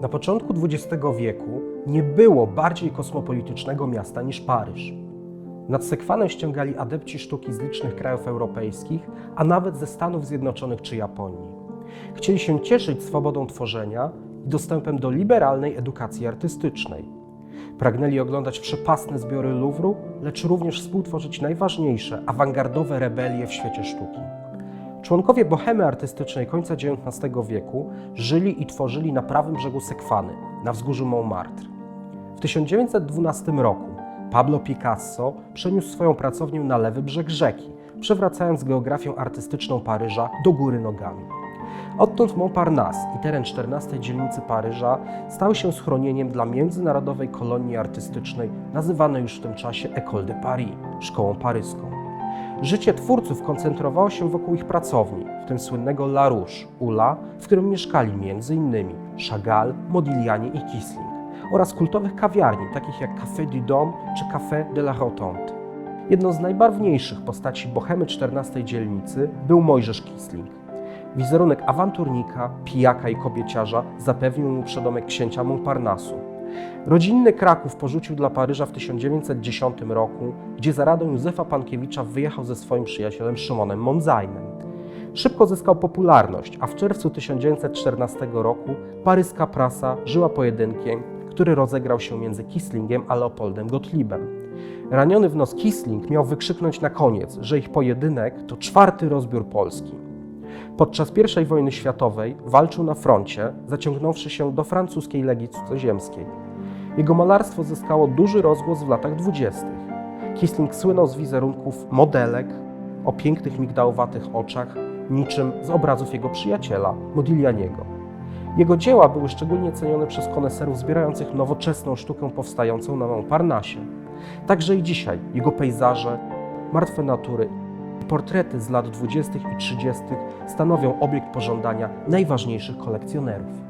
Na początku XX wieku nie było bardziej kosmopolitycznego miasta niż Paryż. Nad Sekwanę ściągali adepci sztuki z licznych krajów europejskich, a nawet ze Stanów Zjednoczonych czy Japonii. Chcieli się cieszyć swobodą tworzenia i dostępem do liberalnej edukacji artystycznej. Pragnęli oglądać przepastne zbiory Louvru, lecz również współtworzyć najważniejsze, awangardowe rebelie w świecie sztuki. Członkowie bohemy artystycznej końca XIX wieku żyli i tworzyli na prawym brzegu Sekwany, na wzgórzu Montmartre. W 1912 roku Pablo Picasso przeniósł swoją pracownię na lewy brzeg rzeki, przewracając geografię artystyczną Paryża do góry nogami. Odtąd Montparnasse i teren 14 dzielnicy Paryża stały się schronieniem dla międzynarodowej kolonii artystycznej, nazywanej już w tym czasie École de Paris, szkołą paryską. Życie twórców koncentrowało się wokół ich pracowni, w tym słynnego La Rouge, Ula, w którym mieszkali m.in. Chagall, Modigliani i Kisling, oraz kultowych kawiarni, takich jak Café du Dôme czy Café de la Rotonde. Jedną z najbarwniejszych postaci bohemy 14 dzielnicy był Mojżesz Kisling. Wizerunek awanturnika, pijaka i kobieciarza zapewnił mu przydomek księcia Montparnasu. Rodzinny Kraków porzucił dla Paryża w 1910 roku, gdzie za radą Józefa Pankiewicza wyjechał ze swoim przyjacielem Szymonem Monzajnem. Szybko zyskał popularność, a w czerwcu 1914 roku paryska prasa żyła pojedynkiem, który rozegrał się między Kislingiem a Leopoldem Gottliebem. Raniony w nos Kisling miał wykrzyknąć na koniec, że ich pojedynek to czwarty rozbiór Polski. Podczas I wojny światowej walczył na froncie, zaciągnąwszy się do francuskiej Legii Cudzoziemskiej. Jego malarstwo zyskało duży rozgłos w latach dwudziestych. Kisling słynął z wizerunków modelek o pięknych migdałowatych oczach, niczym z obrazów jego przyjaciela, Modiglianiego. Jego dzieła były szczególnie cenione przez koneserów zbierających nowoczesną sztukę powstającą na Montparnasse. Także i dzisiaj jego pejzaże, martwe natury portrety z lat 20. i 30. stanowią obiekt pożądania najważniejszych kolekcjonerów.